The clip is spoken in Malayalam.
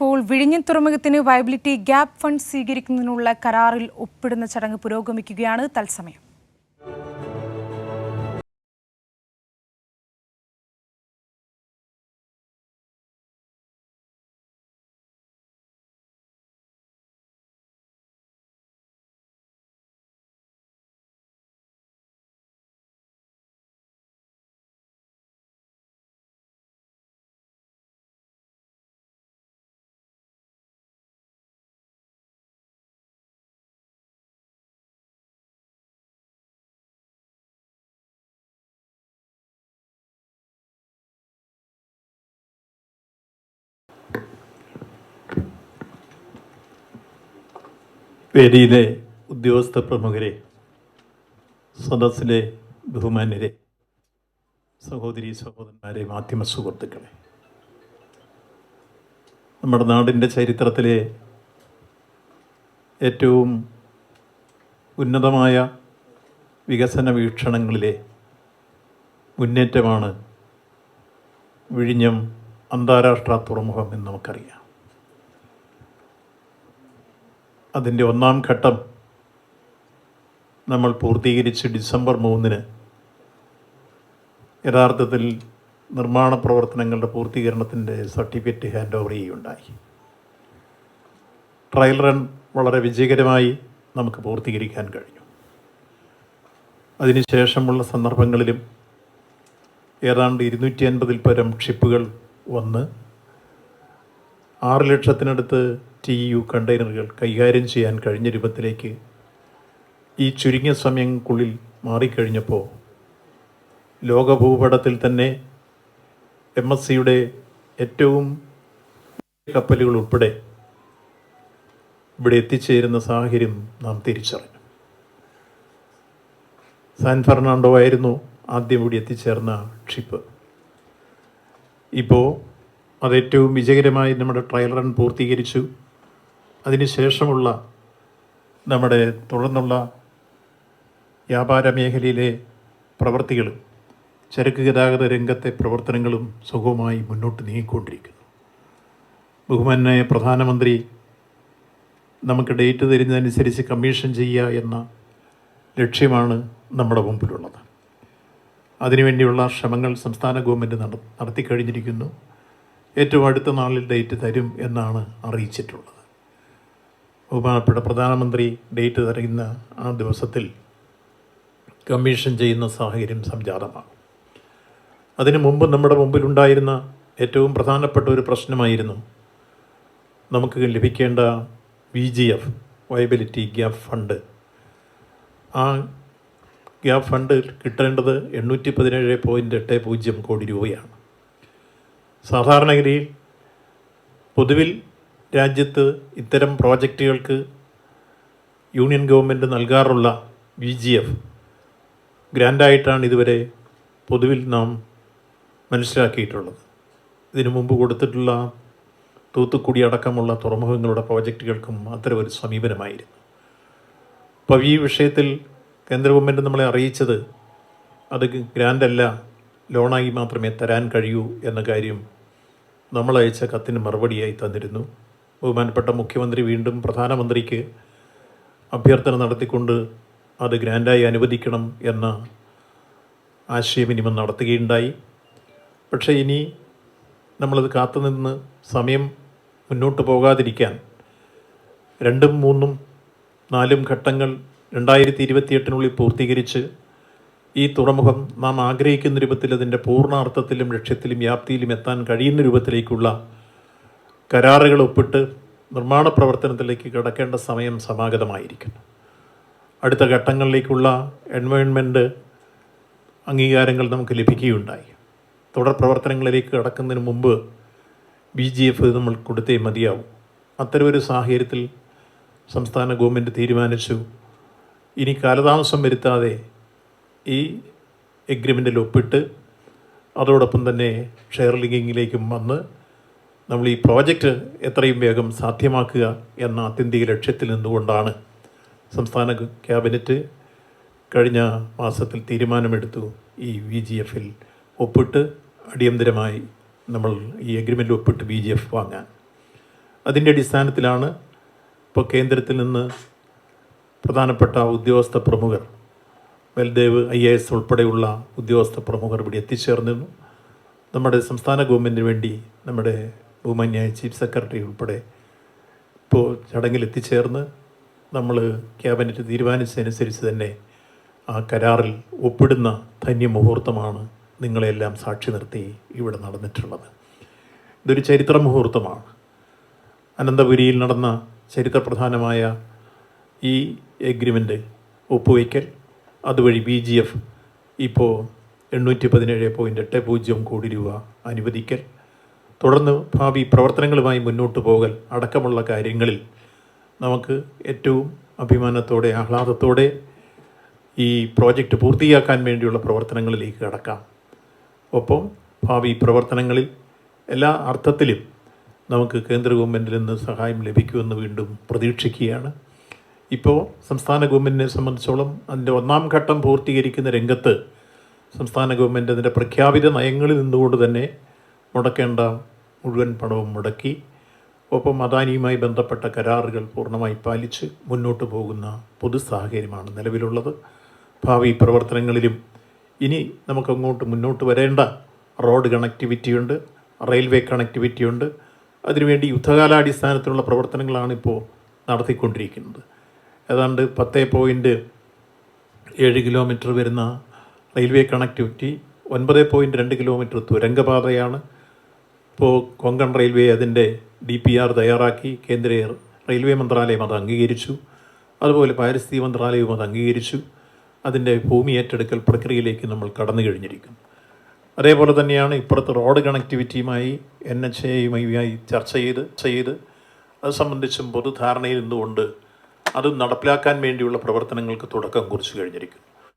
ഇപ്പോൾ വിഴിഞ്ഞൻ തുറമുഖത്തിന് വയബിലിറ്റി ഗ്യാപ് ഫണ്ട് സ്വീകരിക്കുന്നതിനുള്ള കരാറിൽ ഒപ്പിടുന്ന ചടങ്ങ് പുരോഗമിക്കുകയാണ് തത്സമയം. വേദിയിലെ ഉദ്യോഗസ്ഥ പ്രമുഖരെ സദസ്സിലെ ബഹുമാന്യരെ സഹോദരി സഹോദരന്മാരെ മാധ്യമ സുഹൃത്തുക്കളെ. നമ്മുടെ നാടിന്റെ ചരിത്രത്തിലെ ഏറ്റവും ഉന്നതമായ വികസന വീക്ഷണങ്ങളിലെ മുന്നേറ്റമാണ് വിഴിഞ്ഞം അന്താരാഷ്ട്ര തുറമുഖം എന്ന് നമുക്കറിയാം. അതിന്റെ ഒന്നാം ഘട്ടം നമ്മൾ പൂർത്തീകരിച്ച് ഡിസംബർ മൂന്നിന് യഥാർത്ഥത്തിൽ നിർമ്മാണ പ്രവർത്തനങ്ങളുടെ പൂർത്തീകരണത്തിന്റെ സർട്ടിഫിക്കറ്റ് ഹാൻഡ് ഓവർ ചെയ്യുകയുണ്ടായി. ട്രയൽ റൺ വളരെ വിജയകരമായി നമുക്ക് പൂർത്തീകരിക്കാൻ കഴിഞ്ഞു. അതിനുശേഷമുള്ള സന്ദർഭങ്ങളിലും ഏതാണ്ട് ഇരുന്നൂറ്റി അൻപതിൽ പരം ഷിപ്പുകൾ വന്ന് ആറ് ലക്ഷത്തിനടുത്ത് ടി യു കണ്ടെയ്നറുകൾ കൈകാര്യം ചെയ്യാൻ കഴിഞ്ഞ രൂപത്തിലേക്ക് ഈ ചുരുങ്ങിയ സമയങ്ങൾക്കുള്ളിൽ മാറിക്കഴിഞ്ഞപ്പോൾ ലോകഭൂപടത്തിൽ തന്നെ എം എസ് സിയുടെ ഏറ്റവും കപ്പലുകൾ ഉൾപ്പെടെ ഇവിടെ എത്തിച്ചേരുന്ന സാഹചര്യം നാം തിരിച്ചറിഞ്ഞു. സാൻ ഫെർണാണ്ടോ ആയിരുന്നു ആദ്യം ഇവിടെ എത്തിച്ചേർന്ന ഷിപ്പ്. ഇപ്പോൾ അത് ഏറ്റവും വിജയകരമായി നമ്മുടെ ട്രയൽ റൺ പൂർത്തീകരിച്ചു. അതിനുശേഷമുള്ള നമ്മുടെ തുടർന്നുള്ള വ്യാപാര മേഖലയിലെ പ്രവർത്തികളും ചരക്ക് ഗതാഗത രംഗത്തെ പ്രവർത്തനങ്ങളും സുഖമായി മുന്നോട്ട് നീങ്ങിക്കൊണ്ടിരിക്കുന്നു. ബഹുമാനായ പ്രധാനമന്ത്രി നമുക്ക് ഡേറ്റ് തരുന്നതനുസരിച്ച് കമ്മീഷൻ ചെയ്യുക എന്ന ലക്ഷ്യമാണ് നമ്മുടെ മുമ്പിലുള്ളത്. അതിനുവേണ്ടിയുള്ള ശ്രമങ്ങൾ സംസ്ഥാന ഗവൺമെന്റ് നട നടത്തി കഴിഞ്ഞിരിക്കുന്നു ഏറ്റവും അടുത്ത നാളിൽ ഡേറ്റ് തരും എന്നാണ് അറിയിച്ചിട്ടുള്ളത്. ബഹുമാനപ്പെട്ട പ്രധാനമന്ത്രി ഡേറ്റ് തരുന്ന ആ ദിവസത്തിൽ കമ്മീഷൻ ചെയ്യുന്ന സാഹചര്യം സംജാതമാകും. അതിനു മുമ്പ് നമ്മുടെ മുമ്പിലുണ്ടായിരുന്ന ഏറ്റവും പ്രധാനപ്പെട്ട ഒരു പ്രശ്നമായിരുന്നു നമുക്ക് ലഭിക്കേണ്ട V G F viability gap fund ആ ഗ്യാപ് ഫണ്ട് കിട്ടേണ്ടത് എണ്ണൂറ്റി പതിനേഴ് പോയിന്റ് എട്ട് പൂജ്യം കോടി രൂപയാണ്. സാധാരണഗതിയിൽ പൊതുവിൽ രാജ്യത്ത് ഇത്തരം പ്രോജക്റ്റുകൾക്ക് യൂണിയൻ ഗവൺമെന്റ് നൽകാറുള്ള വി ജി എഫ് ഗ്രാൻഡായിട്ടാണ് ഇതുവരെ പൊതുവിൽ നാം മനസ്സിലാക്കിയിട്ടുള്ളത്. ഇതിനു മുമ്പ് കൊടുത്തിട്ടുള്ള തൂത്തുക്കുടി അടക്കമുള്ള തുറമുഖങ്ങളുടെ പ്രോജക്റ്റുകൾക്കും അത്തരം ഒരു സമീപനമായിരുന്നു. അപ്പോൾ ഈ വിഷയത്തിൽ കേന്ദ്ര ഗവൺമെന്റ് നമ്മളെ അറിയിച്ചത് അത് ഗ്രാൻഡല്ല ലോണായി മാത്രമേ തരാൻ കഴിയൂ എന്ന കാര്യം നമ്മൾ അയച്ച കത്തിന് മറുപടിയായി തന്നിരുന്നു. ബഹുമാനപ്പെട്ട മുഖ്യമന്ത്രി വീണ്ടും പ്രധാനമന്ത്രിക്ക് അഭ്യർത്ഥന നടത്തിക്കൊണ്ട് അത് ഗ്രാൻഡായി അനുവദിക്കണം എന്ന ആശയവിനിമയം നടത്തുകയുണ്ടായി. പക്ഷേ ഇനി നമ്മളത് കാത്തുനിന്ന് സമയം മുന്നോട്ട് പോകാതിരിക്കാൻ രണ്ടും മൂന്നും നാലും ഘട്ടങ്ങൾ രണ്ടായിരത്തി ഇരുപത്തിയെട്ടിനുള്ളിൽ പൂർത്തീകരിച്ച് ഈ തുറമുഖം നാം ആഗ്രഹിക്കുന്ന രൂപത്തിൽ അതിന്റെ പൂർണാർത്ഥത്തിലും ലക്ഷ്യത്തിലും വ്യാപ്തിയിലും എത്താൻ കഴിയുന്ന രൂപത്തിലേക്കുള്ള കരാറുകൾ ഒപ്പിട്ട് നിർമ്മാണ പ്രവർത്തനത്തിലേക്ക് കടക്കേണ്ട സമയം സമാഗതമായിരിക്കുന്നു. അടുത്ത ഘട്ടങ്ങളിലേക്കുള്ള എൻവയോൺമെന്റ് അംഗീകാരങ്ങൾ നമുക്ക് ലഭിക്കുകയുണ്ടായി. തുടർ പ്രവർത്തനങ്ങളിലേക്ക് കടക്കുന്നതിന് മുമ്പ് ബി ജി എഫ് നമ്മൾ കൊടുത്തേ മതിയാവും. അത്തരമൊരു സാഹചര്യത്തിൽ സംസ്ഥാന ഗവൺമെന്റ് തീരുമാനിച്ചു. ഇനി കാലതാമസം വരുത്താതെ ഈ എഗ്രിമെന്റിൽ ഒപ്പിട്ട് അതോടൊപ്പം തന്നെ ഷെയർ ലിങ്കിങ്ങിലേക്കും വന്ന് നമ്മൾ ഈ പ്രോജക്റ്റ് എത്രയും വേഗം സാധ്യമാക്കുക എന്ന ആത്യന്തിക ലക്ഷ്യത്തിൽ നിന്നുകൊണ്ടാണ് സംസ്ഥാന ക്യാബിനറ്റ് കഴിഞ്ഞ മാസത്തിൽ തീരുമാനമെടുത്തു ഈ വി ജി എഫിൽ ഒപ്പിട്ട് അടിയന്തരമായി നമ്മൾ ഈ എഗ്രിമെന്റിൽ ഒപ്പിട്ട് ബി ജി എഫ് വാങ്ങാൻ. അതിന്റെ അടിസ്ഥാനത്തിലാണ് ഇപ്പോൾ കേന്ദ്രത്തിൽ നിന്ന് പ്രധാനപ്പെട്ട ഉദ്യോഗസ്ഥ പ്രമുഖർ ബൽദേവ് ഐ എ എസ് ഉൾപ്പെടെയുള്ള ഉദ്യോഗസ്ഥ പ്രമുഖർ ഇവിടെ എത്തിച്ചേർന്നിരുന്നു. നമ്മുടെ സംസ്ഥാന ഗവൺമെന്റിന് വേണ്ടി നമ്മുടെ ബഹുമാന്യായ ചീഫ് സെക്രട്ടറി ഉൾപ്പെടെ ഇപ്പോൾ ചടങ്ങിൽ എത്തിച്ചേർന്ന് നമ്മൾ ക്യാബിനറ്റ് തീരുമാനിച്ചതനുസരിച്ച് തന്നെ ആ കരാറിൽ ഒപ്പിടുന്ന ധന്യമുഹൂർത്തമാണ് നിങ്ങളെല്ലാം സാക്ഷി നിർത്തി ഇവിടെ നടന്നിട്ടുള്ളത്. ഇതൊരു ചരിത്ര മുഹൂർത്തമാണ്. അനന്തപുരിയിൽ നടന്ന ചരിത്രപ്രധാനമായ ഈ എഗ്രിമെന്റ് ഒപ്പുവയ്ക്കൽ അതുവഴി ബി ജി എഫ് ഇപ്പോൾ എണ്ണൂറ്റി പതിനേഴ് പോയിന്റ് എട്ട് പൂജ്യം കോടി രൂപ അനുവദിക്കൽ. തുടർന്ന് ഭാവി പ്രവർത്തനങ്ങളുമായി മുന്നോട്ട് പോകൽ അടക്കമുള്ള കാര്യങ്ങളിൽ നമുക്ക് ഏറ്റവും അഭിമാനത്തോടെ ആഹ്ലാദത്തോടെ ഈ പ്രോജക്റ്റ് പൂർത്തിയാക്കാൻ വേണ്ടിയുള്ള പ്രവർത്തനങ്ങളിലേക്ക് കടക്കാം. ഒപ്പം ഭാവി പ്രവർത്തനങ്ങളിൽ എല്ലാ അർത്ഥത്തിലും നമുക്ക് കേന്ദ്ര ഗവൺമെന്റിൽ നിന്ന് സഹായം ലഭിക്കുമെന്ന് വീണ്ടും പ്രതീക്ഷിക്കുകയാണ്. ഇപ്പോൾ സംസ്ഥാന ഗവൺമെന്റിനെ സംബന്ധിച്ചോളം അതിന്റെ ഒന്നാം ഘട്ടം പൂർത്തീകരിക്കുന്ന രംഗത്ത് സംസ്ഥാന ഗവൺമെന്റ് അതിന്റെ പ്രഖ്യാപിത നയങ്ങളിൽ നിന്നുകൊണ്ട് തന്നെ മുടക്കേണ്ട മുഴുവൻ പണവും മുടക്കി ഒപ്പം അദാനിയുമായി ബന്ധപ്പെട്ട കരാറുകൾ പൂർണമായി പാലിച്ച് മുന്നോട്ട് പോകുന്ന പൊതു സാഹചര്യമാണ് നിലവിലുള്ളത്. ഭാവി പ്രവർത്തനങ്ങളിലും ഇനി നമുക്കങ്ങോട്ട് മുന്നോട്ട് വരേണ്ട റോഡ് കണക്ടിവിറ്റിയുണ്ട് റെയിൽവേ കണക്ടിവിറ്റിയുണ്ട് അതിനുവേണ്ടി യുദ്ധകാലാടിസ്ഥാനത്തിലുള്ള പ്രവർത്തനങ്ങളാണ് ഇപ്പോൾ നടത്തിക്കൊണ്ടിരിക്കുന്നത്. ഏതാണ്ട് പത്ത് പോയിന്റ് ഏഴ് കിലോമീറ്റർ വരുന്ന റെയിൽവേ കണക്ടിവിറ്റി ഒൻപത് പോയിന്റ് രണ്ട് കിലോമീറ്റർ തുരങ്കപാതയാണ്. ഇപ്പോൾ കൊങ്കൺ റെയിൽവേ അതിന്റെ ഡി പി ആർ തയ്യാറാക്കി കേന്ദ്ര റെയിൽവേ മന്ത്രാലയം അത് അംഗീകരിച്ചു. അതുപോലെ പാരിസ്ഥിതിക മന്ത്രാലയവും അത് അംഗീകരിച്ചു. അതിന്റെ ഭൂമി ഏറ്റെടുക്കൽ പ്രക്രിയയിലേക്ക് നമ്മൾ കടന്നു കഴിഞ്ഞിരിക്കുന്നു. അതേപോലെ തന്നെയാണ് ഇപ്പുറത്ത് റോഡ് കണക്ടിവിറ്റിയുമായി എൻ എച്ച് എയുമായി ചർച്ച ചെയ്ത് ചെയ്ത്. അത് സംബന്ധിച്ചും പൊതുധാരണയിൽ നിന്നുകൊണ്ട് അത് നടപ്പിലാക്കാൻ വേണ്ടിയുള്ള പ്രവർത്തനങ്ങൾക്ക് തുടക്കം കുറിച്ചു കഴിഞ്ഞിരിക്കുന്നു.